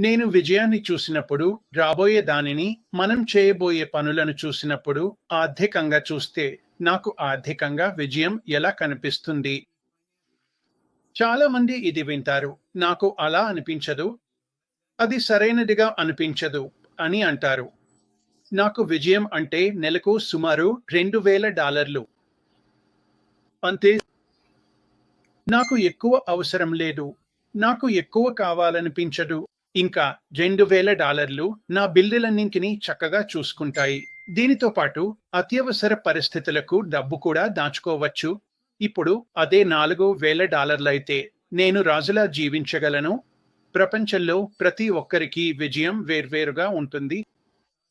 నేను విజయాన్ని చూసినప్పుడు రాబోయే దానిని మనం చేయబోయే పనులను చూసినప్పుడు ఆర్థికంగా చూస్తే నాకు ఆర్థికంగా విజయం ఎలా కనిపిస్తుంది? చాలా మంది ఇది వింటారు. నాకు అలా అనిపించదు. అది సరైనదిగా అనిపించదు అని అంటారు. నాకు విజయం అంటే నెలకు సుమారు రెండు వేల డాలర్లు. అంతే. నాకు ఎక్కువ అవసరం లేదు. నాకు ఎక్కువ కావాలనిపించదు. ఇంకా రెండు వేల డాలర్లు నా బిల్లులన్నింటినీ చక్కగా చూసుకుంటాయి. దీనితో పాటు అత్యవసర పరిస్థితులకు డబ్బు కూడా దాచుకోవచ్చు. ఇప్పుడు అదే నాలుగు వేల డాలర్లైతే నేను రాజులా జీవించగలను. ప్రపంచంలో ప్రతి ఒక్కరికి విజయం వేర్వేరుగా ఉంటుంది.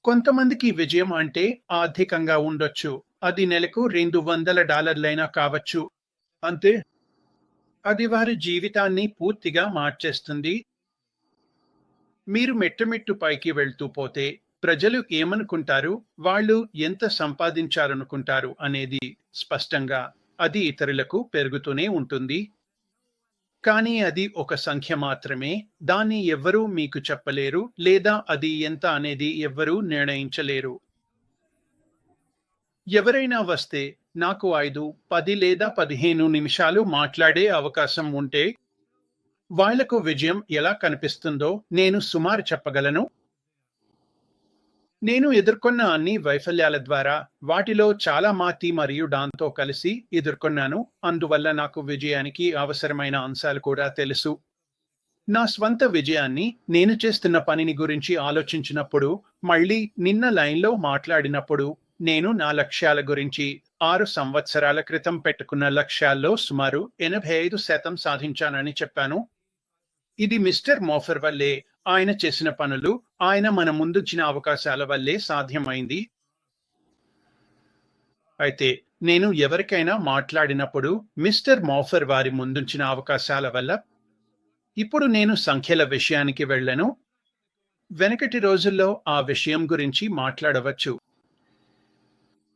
కొంతమందికి విజయం అంటే ఆర్థికంగా ఉండొచ్చు. అది నెలకు రెండు వందల డాలర్లైనా కావచ్చు. అంతే. అది వారి జీవితాన్ని పూర్తిగా మార్చేస్తుంది. మీరు మెట్టమెట్టు పైకి వెళ్తూ పోతే ప్రజలు ఏమనుకుంటారు? వాళ్ళు ఎంత సంపాదించారనుకుంటారు? అనేది స్పష్టంగా అది ఇతరులకు పెరుగుతూనే ఉంటుంది. కానీ అది ఒక సంఖ్య మాత్రమే. దాన్ని ఎవ్వరూ మీకు చెప్పలేరు లేదా అది ఎంత అనేది ఎవ్వరూ నిర్ణయించలేరు. ఎవరైనా వస్తే నాకు ఐదు పది లేదా పదిహేను నిమిషాలు మాట్లాడే అవకాశం ఉంటే వాళ్ళకు విజయం ఎలా కనిపిస్తుందో నేను సుమారు చెప్పగలను. నేను ఎదుర్కొన్న అన్ని వైఫల్యాల ద్వారా వాటిలో చాలా మాతి మరియు డాన్తో కలిసి ఎదుర్కొన్నాను. అందువల్ల నాకు విజయానికి అవసరమైన అంశాలు కూడా తెలుసు. నా స్వంత విజయాన్ని నేను చేస్తున్న పనిని గురించి ఆలోచించినప్పుడు మళ్ళీ నిన్న లైన్లో మాట్లాడినప్పుడు నేను నా లక్ష్యాల గురించి ఆరు సంవత్సరాల క్రితం పెట్టుకున్న లక్ష్యాల్లో సుమారు ఎనభై ఐదు శాతం సాధించానని చెప్పాను. ఇది మిస్టర్ మోఫర్ వల్లే. ఆయన చేసిన పనులు ఆయన మన ముందుంచిన అవకాశాల వల్లే సాధ్యమైంది. అయితే నేను ఎవరికైనా మాట్లాడినప్పుడు మిస్టర్ మోఫర్ వారి ముందుంచిన అవకాశాల వల్ల? ఇప్పుడు నేను సంఖ్యల విషయానికి వెళ్ళను. వెనకటి రోజుల్లో ఆ విషయం గురించి మాట్లాడవచ్చు.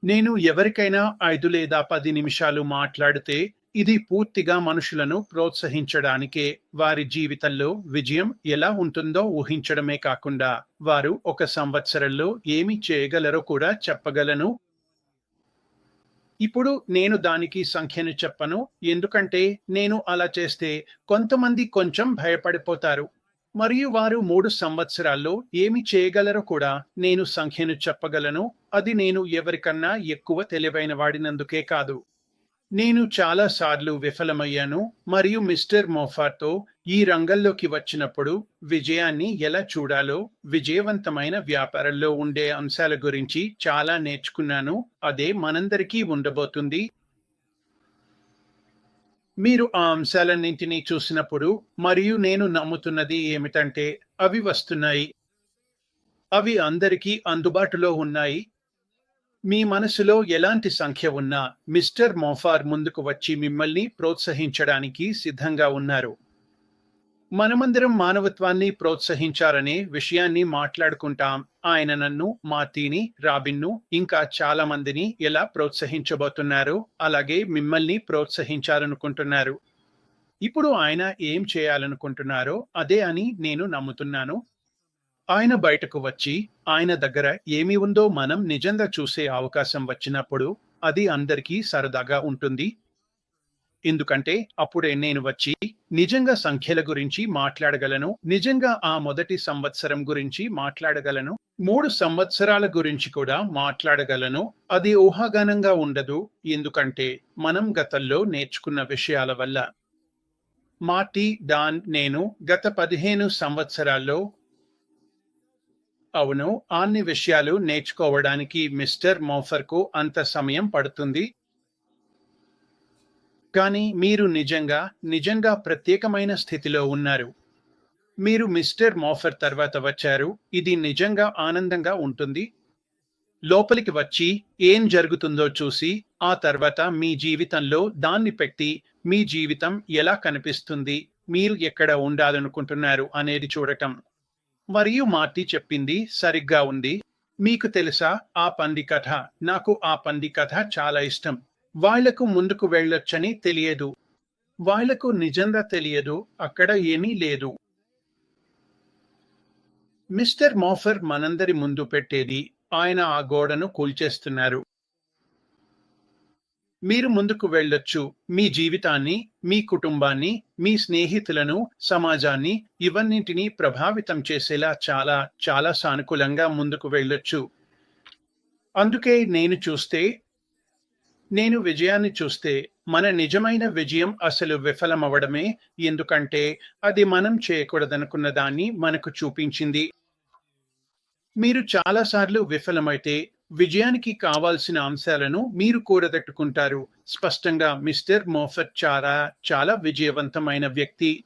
నేను ఎవరికైనా ఐదు లేదా పది నిమిషాలు మాట్లాడితే ఇది పూర్తిగా మనుషులను ప్రోత్సహించడానికే. వారి జీవితంలో విజయం ఎలా ఉంటుందో ఊహించడమే కాకుండా వారు ఒక సంవత్సరంలో ఏమి చేయగలరో కూడా చెప్పగలను. ఇప్పుడు నేను దానికి సంఖ్యను చెప్పను. ఎందుకంటే నేను అలా చేస్తే కొంతమంది కొంచెం భయపడిపోతారు. మరియు వారు మూడు సంవత్సరాల్లో ఏమి చేయగలరో కూడా నేను సంఖ్యను చెప్పగలను. అది నేను ఎవరికన్నా ఎక్కువ తెలివైన వాడినందుకే కాదు. నేను చాలా సార్లు విఫలమయ్యాను మరియు మిస్టర్ మోఫార్తో ఈ రంగంలోకి వచ్చినప్పుడు విజయాన్ని ఎలా చూడాలో విజయవంతమైన వ్యాపారంలో ఉండే అంశాల గురించి చాలా నేర్చుకున్నాను. అదే మనందరికీ ఉండబోతుంది. మీరు ఆ అంశాలన్నింటినీ చూసినప్పుడు మరియు నేను నమ్ముతున్నది ఏమిటంటే అవి వస్తున్నాయి. అవి అందరికీ అందుబాటులో ఉన్నాయి. మీ మనసులో ఎలాంటి సంఖ్య ఉన్నా మిస్టర్ మోఫార్ ముందుకు వచ్చి మిమ్మల్ని ప్రోత్సహించడానికి సిద్ధంగా ఉన్నారు. మనమందరం మానవత్వాన్ని ప్రోత్సహించారనే విషయాన్ని మాట్లాడుకుంటాం. ఆయన నన్ను మార్తీని రాబిన్ను ఇంకా చాలా మందిని ఎలా ప్రోత్సహించబోతున్నారు అలాగే మిమ్మల్ని ప్రోత్సహించాలనుకుంటున్నారు. ఇప్పుడు ఆయన ఏం చేయాలనుకుంటున్నారో అదే అని నేను నమ్ముతున్నాను. ఆయన బయటకు వచ్చి ఆయన దగ్గర ఏమి ఉందో మనం నిజంగా చూసే అవకాశం వచ్చినప్పుడు అది అందరికీ సరదాగా ఉంటుంది. ఎందుకంటే అప్పుడే నేను వచ్చి నిజంగా సంఖ్యల గురించి మాట్లాడగలను నిజంగా ఆ మొదటి సంవత్సరం గురించి మాట్లాడగలను మూడు సంవత్సరాల గురించి కూడా మాట్లాడగలను. అది ఊహాగానంగా ఉండదు ఎందుకంటే మనం గతంలో నేర్చుకున్న విషయాల వల్ల. మార్టీ డాన్ నేను గత పదిహేను సంవత్సరాల్లో అవును అన్ని విషయాలు నేర్చుకోవడానికి మిస్టర్ మోఫర్కు అంత సమయం పడుతుంది. కానీ మీరు నిజంగా నిజంగా ప్రత్యేకమైన స్థితిలో ఉన్నారు. మీరు మిస్టర్ మోఫర్ తర్వాత వచ్చారు ఇది నిజంగా ఆనందంగా ఉంటుంది. లోపలికి వచ్చి ఏం జరుగుతుందో చూసి ఆ తర్వాత మీ జీవితంలో దాన్ని పెట్టి మీ జీవితం ఎలా కనిపిస్తుంది మీరు ఎక్కడ ఉండాలనుకుంటున్నారు అనేది చూడటం. మరియు మార్టీ చెప్పింది సరిగ్గా ఉంది. మీకు తెలుసా ఆ పంది కథ? నాకు ఆ పంది కథ చాలా ఇష్టం. వాళ్ళకు ముందుకు వెళ్ళొచ్చని తెలియదు. వాళ్ళకు నిజంగా తెలియదు అక్కడ ఏమీ లేదు. మిస్టర్ మోఫర్ మనందరి ముందు పెట్టేది ఆయన ఆ గోడను కూల్చేస్తున్నారు. మీరు ముందుకు వెళ్ళొచ్చు. మీ జీవితాన్ని మీ కుటుంబాన్ని మీ స్నేహితులను సమాజాన్ని ఇవన్నింటినీ ప్రభావితం చేసేలా చాలా చాలా సానుకూలంగా ముందుకు వెళ్ళొచ్చు. అందుకే నేను చూస్తే నేను విజయాన్ని చూస్తే మన నిజమైన విజయం అసలు విఫలమవడమే ఎందుకంటే అది మనం చేయకూడదనుకున్న దాన్ని మనకు చూపించింది. మీరు చాలాసార్లు విఫలమైతే విజయానికి కావాల్సిన అంశాలను మీరు కూడదట్టుకుంటారు స్పష్టంగా మిస్టర్ మోఫట్ చాలా చాలా విజయవంతమైన వ్యక్తి.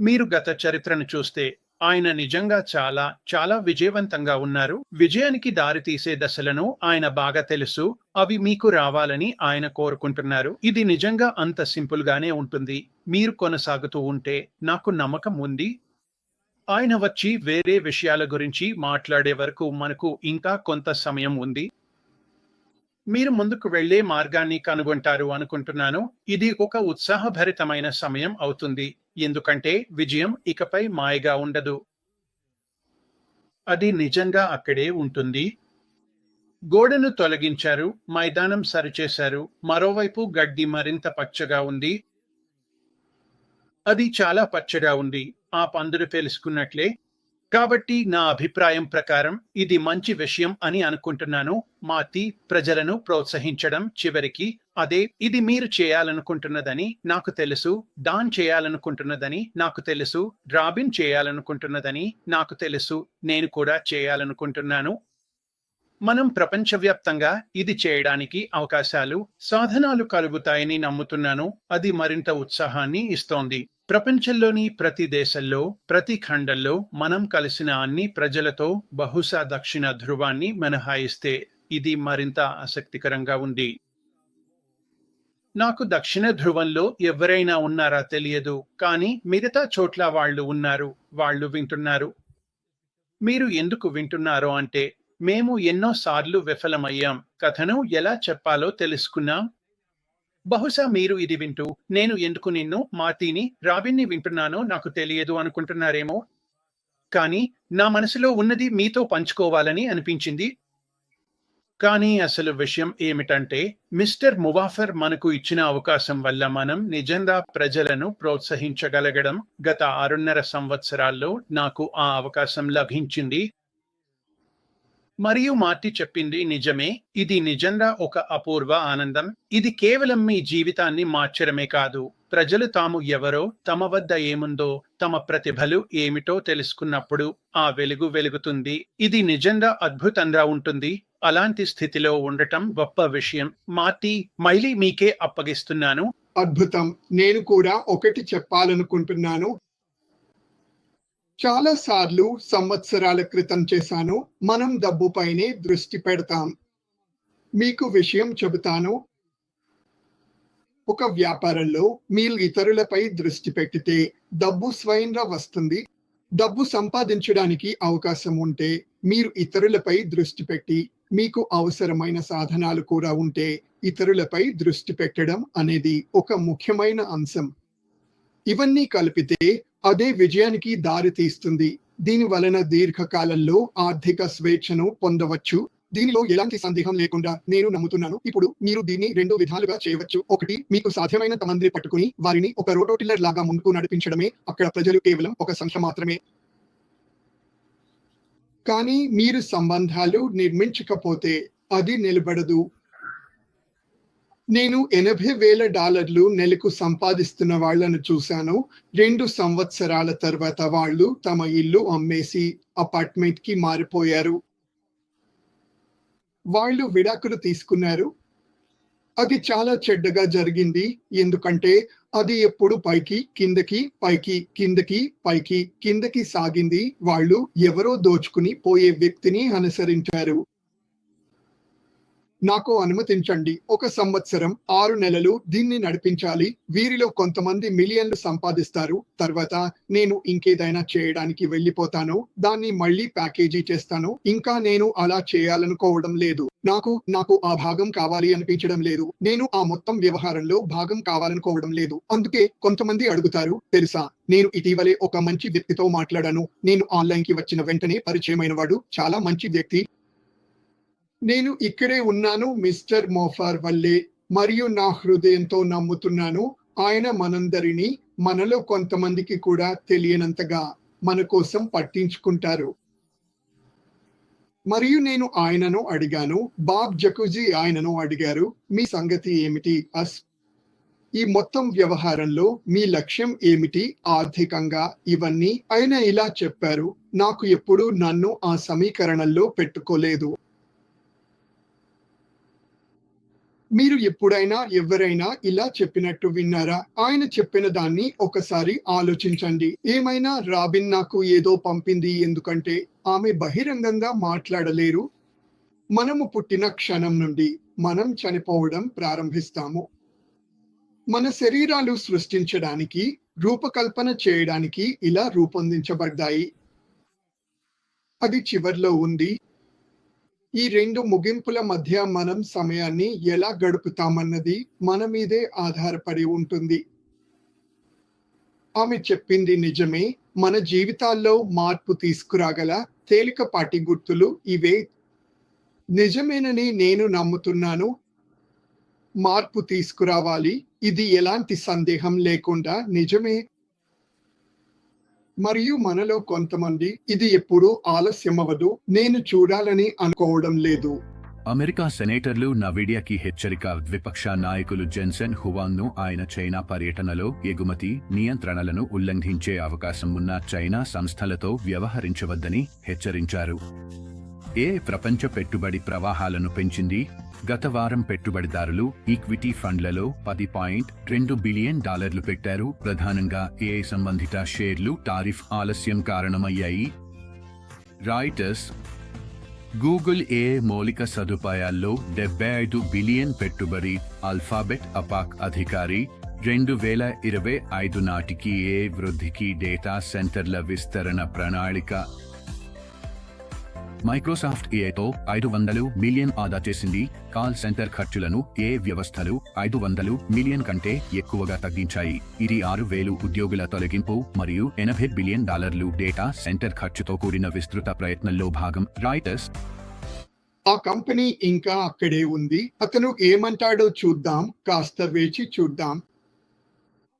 మీరు గత చరిత్రను చూస్తే ఆయన నిజంగా చాలా చాలా విజయవంతంగా ఉన్నారు. విజయానికి దారితీసే దశలను ఆయన బాగా తెలుసు. అవి మీకు రావాలని ఆయన కోరుకుంటున్నారు. ఇది నిజంగా అంత సింపుల్ గానే ఉంటుంది. మీరు కొనసాగుతూ ఉంటే నాకు నమ్మకం ఉంది. ఆయన వచ్చి వేరే విషయాల గురించి మాట్లాడే వరకు మనకు ఇంకా కొంత సమయం ఉంది. మీరు ముందుకు వెళ్ళే మార్గాన్ని కనుగొంటారు అనుకుంటున్నాను. ఇది ఒక ఉత్సాహభరితమైన సమయం అవుతుంది. ఎందుకంటే విజయం ఇకపై మాయగా ఉండదు. అది నిజంగా అక్కడే ఉంటుంది. గోడను తొలగించారు. మైదానం సరిచేశారు. మరోవైపు గడ్డి మరింత పచ్చగా ఉంది. అది చాలా పచ్చగా ఉంది. ఆ పందులు తెలుసుకున్నట్లే. కాబట్టి నా అభిప్రాయం ప్రకారం ఇది మంచి విషయం అని అనుకుంటున్నాను. మాతి ప్రజలను ప్రోత్సహించడం చివరికి అదే ఇది మీరు చేయాలనుకుంటున్నదని నాకు తెలుసు. డాన్ చేయాలనుకుంటున్నదని నాకు తెలుసు. డ్రాబిన్ చేయాలనుకుంటున్నదని నాకు తెలుసు. నేను కూడా చేయాలనుకుంటున్నాను. మనం ప్రపంచవ్యాప్తంగా ఇది చేయడానికి అవకాశాలు సాధనాలు కలుగుతాయని నమ్ముతున్నాను. అది మరింత ఉత్సాహాన్ని ఇస్తోంది. ప్రపంచంలోని ప్రతి దేశంలో ప్రతి ఖండంలో మనం కలిసిన అన్ని ప్రజలతో బహుశా దక్షిణ ధృవాన్ని మినహాయిస్తే ఇది మరింత ఆసక్తికరంగా ఉంది. నాకు దక్షిణ ధ్రువంలో ఎవరైనా ఉన్నారా తెలియదు కానీ మిగతా చోట్ల వాళ్ళు ఉన్నారు వాళ్ళు వింటున్నారు. మీరు ఎందుకు వింటున్నారో అంటే మేము ఎన్నో సార్లు విఫలమయ్యాం కథను ఎలా చెప్పాలో తెలుసుకున్నాం బహుశా మీరు ఇది వింటూ నేను ఎందుకు నిన్ను మార్తీని రాబిన్ని వింటున్నానో నాకు తెలియదు అనుకుంటున్నారేమో. కానీ నా మనసులో ఉన్నది మీతో పంచుకోవాలని అనిపించింది. కానీ అసలు విషయం ఏమిటంటే మిస్టర్ మువాఫర్ మనకు ఇచ్చిన అవకాశం వల్ల మనం నిజంగా ప్రజలను ప్రోత్సహించగలగడం గత ఆరున్నర సంవత్సరాల్లో నాకు ఆ అవకాశం లభించింది. మరియు మార్టి చెప్పింది నిజమే ఇది నిజంగా ఒక అపూర్వ ఆనందం. ఇది కేవలం మీ జీవితాన్ని మార్చడమే కాదు. ప్రజలు తాము ఎవరో తమ వద్ద ఏముందో తమ ప్రతిభలు ఏమిటో తెలుసుకున్నప్పుడు ఆ వెలుగు వెలుగుతుంది. ఇది నిజంగా అద్భుతంగా ఉంటుంది. అలాంటి స్థితిలో ఉండటం గొప్ప విషయం. మాటి మైలీ మీకే అప్పగిస్తున్నాను. అద్భుతం. నేను కూడా ఒకటి చెప్పాలనుకుంటున్నాను. చాలా సార్లు సంవత్సరాల క్రితం చేశాను. మనం డబ్బుపైనే దృష్టి పెడతాం. మీకు విషయం చెబుతాను. ఒక వ్యాపారంలో మీరు ఇతరులపై దృష్టి పెట్టితే డబ్బు స్వయంగా వస్తుంది. డబ్బు సంపాదించడానికి అవకాశం ఉంటే మీరు ఇతరులపై దృష్టి పెట్టి మీకు అవసరమైన సాధనాలు కూడా ఉంటే ఇతరులపై దృష్టి పెట్టడం అనేది ఒక ముఖ్యమైన అంశం. ఇవన్నీ కలిపితే అదే విజయానికి దారి తీస్తుంది. దీని వలన దీర్ఘకాలంలో ఆర్థిక స్వేచ్ఛను పొందవచ్చు. దీనిలో ఎలాంటి సందేహం లేకుండా నేను నమ్ముతున్నాను. ఇప్పుడు మీరు దీన్ని రెండు విధాలుగా చేయవచ్చు. ఒకటి మీకు సాధ్యమైనంత మంది పట్టుకుని వారిని ఒక రోటోటిల్లర్ లాగా ముందుకు నడిపించడమే. అక్కడ ప్రజలు కేవలం ఒక సంఖ్య మాత్రమే. కానీ మీరు సంబంధాలు నిర్మించకపోతే అది నిలబడదు. నేను ఎనభై వేల డాలర్లు నెలకు సంపాదిస్తున్న వాళ్ళను చూశాను. రెండు సంవత్సరాల తర్వాత వాళ్ళు తమ ఇల్లు అమ్మేసి అపార్ట్మెంట్కి మారిపోయారు. వాళ్ళు విడాకులు తీసుకున్నారు. అది చాలా చెడ్డగా జరిగింది. ఎందుకంటే అది ఎప్పుడు పైకి కిందకి పైకి కిందకి పైకి కిందకి సాగింది. వాళ్ళు ఎవరో దోచుకుని పోయే వ్యక్తిని అనుసరించారు. నాకు అనుమతించండి. ఒక సంవత్సరం ఆరు నెలలు దీన్ని నడిపించాలి. వీరిలో కొంతమంది మిలియన్లు సంపాదిస్తారు. తర్వాత నేను ఇంకేదైనా చేయడానికి వెళ్ళిపోతాను. దాన్ని మళ్ళీ ప్యాకేజీ చేస్తాను. ఇంకా నేను అలా చేయాలనుకోవడం లేదు. నాకు నాకు ఆ భాగం కావాలి అనిపించడం లేదు. నేను ఆ మొత్తం వ్యవహారంలో భాగం కావాలనుకోవడం లేదు. అందుకే కొంతమంది అడుగుతారు తెలుసా నేను ఇటీవలే ఒక మంచి వ్యక్తితో మాట్లాడాను. నేను ఆన్లైన్కి వచ్చిన వెంటనే పరిచయమైన వాడు చాలా మంచి వ్యక్తి. నేను ఇక్కడే ఉన్నాను మిస్టర్ మోఫార్ వల్లే. మరియు నా హృదయంతో నమ్ముతున్నాను. ఆయన మనందరినీ మనలో కొంతమందికి కూడా తెలియనంతగా మన కోసం పట్టించుకుంటారు. మరియు నేను ఆయనను అడిగాను. బాబ్ జకుజీ ఆయనను అడిగారు. మీ సంగతి ఏమిటి? అస్ ఈ మొత్తం వ్యవహారంలో మీ లక్ష్యం ఏమిటి? ఆర్థికంగా ఇవన్నీ ఆయన ఇలా చెప్పారు. నాకు ఎప్పుడూ నన్ను ఆ సమీకరణంలో పెట్టుకోలేదు. మీరు ఎప్పుడైనా ఎవరైనా ఇలా చెప్పినట్టు విన్నారా? ఆయన చెప్పిన దాన్ని ఒకసారి ఆలోచించండి. ఏమైనా రాబిన్ నాకు ఏదో పంపింది ఎందుకంటే ఆమె బహిరంగంగా మాట్లాడలేరు. మనము పుట్టిన క్షణం నుండి మనం చనిపోవడం ప్రారంభిస్తాము. మన శరీరాలు సృష్టించడానికి రూపకల్పన చేయడానికి ఇలా రూపొందించబడ్డాయి. అది చివర్లో ఉంది. ఈ రెండు ముగింపుల మధ్య మనం సమయాన్ని ఎలా గడుపుతామన్నది మన మీదే ఆధారపడి ఉంటుంది. ఆమె చెప్పింది నిజమే. మన జీవితాల్లో మార్పు తీసుకురాగల తేలికపాటి గుర్తులు ఇవే. నిజమేనని నేను నమ్ముతున్నాను. మార్పు తీసుకురావాలి. ఇది ఎలాంటి సందేహం లేకుండా నిజమే. మరియు మనలో కొంతమంది ఇది ఎప్పుడూ ఆలస్యమవదు నేను చూడాలని అనుకోవడం లేదు. అమెరికా సెనేటర్లు నవిడియాకి హెచ్చరిక ద్విపక్ష నాయకులు జెన్సన్ హువాన్ను ఆయన చైనా పర్యటనలో ఎగుమతి నియంత్రణలను ఉల్లంఘించే అవకాశం ఉన్న చైనా సంస్థలతో వ్యవహరించవద్దని హెచ్చరించారు. ఏ ప్రపంచ పెట్టుబడి ప్రవాహాలను పెంచింది? గత వారం పెట్టుబడిదారులు ఈక్విటీ ఫండ్లలో పది పాయింట్ రెండు బిలియన్ డాలర్లు పెట్టారు. ప్రధానంగా ఏఐ సంబంధిత షేర్లు టారిఫ్ ఆలస్యం కారణమయ్యాయి. రాయిటర్స్ గూగుల్ ఏ మౌలిక సదుపాయాల్లో డెబ్బై ఐదు బిలియన్ పెట్టుబడి అల్ఫాబెట్ అపాక్ అధికారి రెండు వేల ఇరవై ఐదు నాటికి ఏ వృద్ధికి డేటా సెంటర్ల విస్తరణ ప్రణాళిక మైక్రోసాఫ్ట్ ఏతో ఐదు వందలు మిలియన్ ఆదా చేసింది. కాల్ సెంటర్ ఖర్చులను ఏ వ్యవస్థలు ఐదు వందలు మిలియన్ కంటే ఎక్కువగా తగ్గించాయి. ఇది ఆరు వేలు ఉద్యోగుల తొలగింపు మరియు ఎనభై బిలియన్ డాలర్లు డేటా సెంటర్ ఖర్చుతో కూడిన విస్తృత ప్రయత్నంలో భాగం. రాయిటర్స్ ఆ కంపెనీ ఇంకా అక్కడే ఉంది. అతను ఏమంటాడో చూద్దాం. కాస్త వేచి చూద్దాం.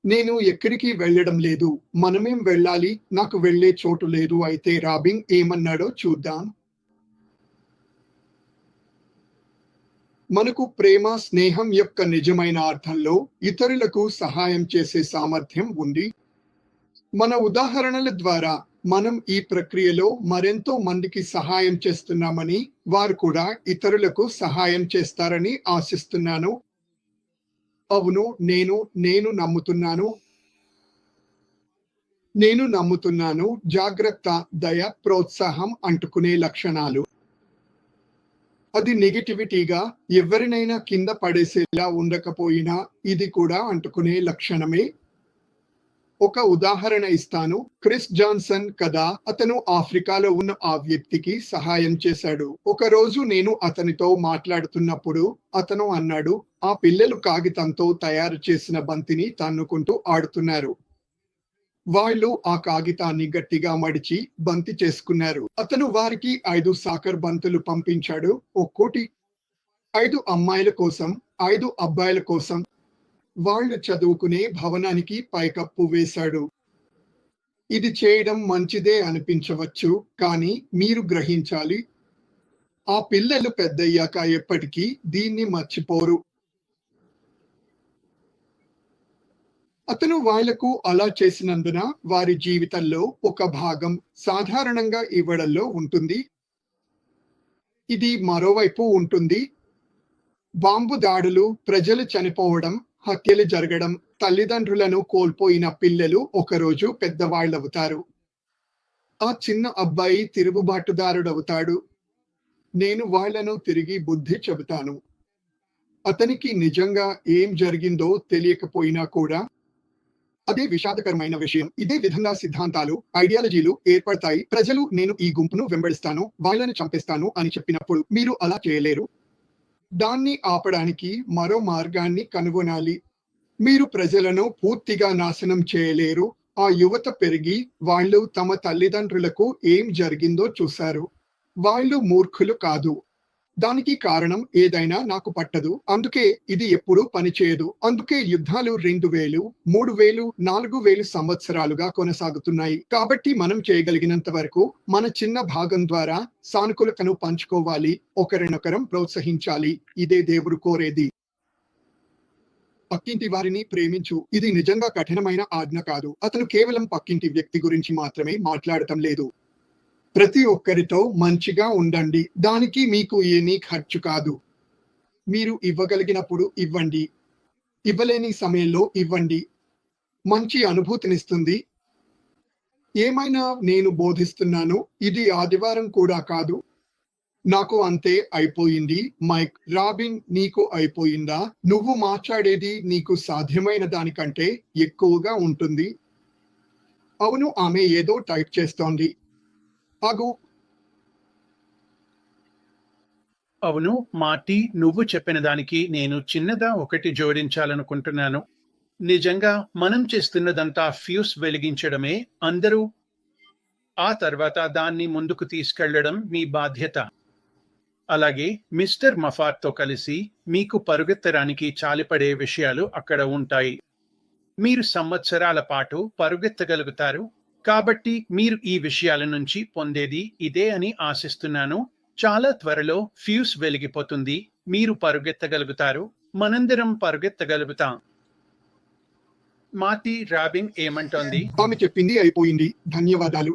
నేను ఎక్కడికి వెళ్ళడం లేదు. మనమేం వెళ్ళాలి? నాకు వెళ్ళే చోటు లేదు. అయితే రాబింగ్ ఏమన్నాడో చూద్దాం. మనకు ప్రేమ స్నేహం యొక్క నిజమైన అర్థంలో ఇతరులకు సహాయం చేసే సామర్థ్యం ఉంది. మన ఉదాహరణల ద్వారా మనం ఈ ప్రక్రియలో మరెంతో మందికి సహాయం చేస్తున్నామని వారు కూడా ఇతరులకు సహాయం చేస్తారని ఆశిస్తున్నాను. అవును నేను నేను నమ్ముతున్నాను. నేను నమ్ముతున్నాను. జాగ్రత్త దయ ప్రోత్సాహం అంటుకునే లక్షణాలు. అది నెగిటివిటీగా ఎవరినైనా కింద పడేసేలా ఉండకపోయినా ఇది కూడా అంటుకునే లక్షణమే. ఒక ఉదాహరణ ఇస్తాను. క్రిస్ జాన్సన్ కదా అతను ఆఫ్రికాలో ఉన్న ఆ వ్యక్తికి సహాయం చేశాడు. ఒక రోజు నేను అతనితో మాట్లాడుతున్నప్పుడు అతను అన్నాడు ఆ పిల్లలు కాగితంతో తయారు చేసిన బంతిని తన్నుకుంటూ ఆడుతున్నారు. వాళ్ళు ఆ కాగితాన్ని గట్టిగా మడిచి బంతి చేసుకున్నారు. అతను వారికి ఐదు సాకర్ బంతులు పంపించాడు. ఒక్కోటి ఐదు అమ్మాయిల కోసం ఐదు అబ్బాయిల కోసం వాళ్ళు చదువుకునే భవనానికి పైకప్పు వేశాడు. ఇది చేయడం మంచిదే అనిపించవచ్చు కానీ మీరు గ్రహించాలి. ఆ పిల్లలు పెద్దయ్యాక ఎప్పటికీ దీన్ని మర్చిపోరు. అతను వాళ్ళకు అలా చేసినందున వారి జీవితంలో ఒక భాగం సాధారణంగా ఇవ్వడంలో ఉంటుంది. ఇది మరోవైపు ఉంటుంది. బాంబు దాడులు ప్రజలు చనిపోవడం హత్యలు జరగడం తల్లిదండ్రులను కోల్పోయిన పిల్లలు ఒకరోజు పెద్దవాళ్ళవుతారు. ఆ చిన్న అబ్బాయి తిరుగుబాటుదారుడవుతాడు. నేను వాళ్ళను తిరిగి బుద్ధి చెబుతాను. అతనికి నిజంగా ఏం జరిగిందో తెలియకపోయినా కూడా అదే విషాదకరమైన విషయం. ఇదే విధంగా సిద్ధాంతాలు ఐడియాలజీలు ఏర్పడతాయి. ప్రజలు నేను ఈ గుంపును వెంబడిస్తాను వాళ్ళని చంపేస్తాను అని చెప్పినప్పుడు మీరు అలా చేయలేరు. దాన్ని ఆపడానికి మరో మార్గాన్ని కనుగొనాలి. మీరు ప్రజలను పూర్తిగా నాశనం చేయలేరు. ఆ యువత పెరిగి వాళ్ళు తమ తల్లిదండ్రులకు ఏం జరిగిందో చూశారు. వాళ్ళు మూర్ఖులు కాదు. దానికి కారణం ఏదైనా నాకు పట్టదు. అందుకే ఇది ఎప్పుడూ పనిచేయదు. అందుకే యుద్ధాలు రెండు వేలు మూడు వేలు నాలుగు వేలు సంవత్సరాలుగా కొనసాగుతున్నాయి. కాబట్టి మనం చేయగలిగినంత వరకు మన చిన్న భాగం ద్వారా సానుకూలతను పంచుకోవాలి. ఒకరినొకరం ప్రోత్సహించాలి. ఇదే దేవుడు కోరేది. పక్కింటి వారిని ప్రేమించు. ఇది నిజంగా కఠినమైన ఆజ్ఞ కాదు. అతను కేవలం పక్కింటి వ్యక్తి గురించి మాత్రమే మాట్లాడటం లేదు. ప్రతి ఒక్కరితో మంచిగా ఉండండి. దానికి మీకు ఏమీ ఖర్చు కాదు. మీరు ఇవ్వగలిగినప్పుడు ఇవ్వండి. ఇవ్వలేని సమయంలో ఇవ్వండి. మంచి అనుభూతినిస్తుంది. ఏమైనా నేను బోధిస్తున్నాను. ఇది ఆదివారం కూడా కాదు. నాకు అంతే అయిపోయింది. మైక్ రాబిన్ నీకు అయిపోయిందా? నువ్వు మాట్లాడేది నీకు సాధ్యమైన దానికంటే ఎక్కువగా ఉంటుంది. అవును ఆమె ఏదో టైప్ చేస్తోంది. ఆగు. అవును మాటి నువ్వు చెప్పిన దానికి నేను చిన్నదా ఒకటి జోడించాలనుకుంటున్నాను. నిజంగా మనం చేస్తున్నదంతా ఫ్యూస్ వెలిగించడమే అందరూ ఆ తర్వాత దాన్ని ముందుకు తీసుకెళ్ళడం మీ బాధ్యత. అలాగే మిస్టర్ మఫార్తో కలిసి మీకు పరుగెత్తడానికి చాలిపడే విషయాలు అక్కడ ఉంటాయి. మీరు సంవత్సరాల పాటు పరుగెత్తగలుగుతారు కాబట్టి మీరు ఈ విషయాల నుంచి పొందేది ఇదే అని ఆశిస్తున్నాను. చాలా త్వరలో ఫ్యూస్ వెలిగిపోతుంది. మీరు పరుగెత్తగలుగుతారు. మనందరం పరుగెత్తగలుగుతాం. మాతి రాబింగ్ ఏమంటోంది? ఆమె చెప్పింది అయిపోయింది. ధన్యవాదాలు.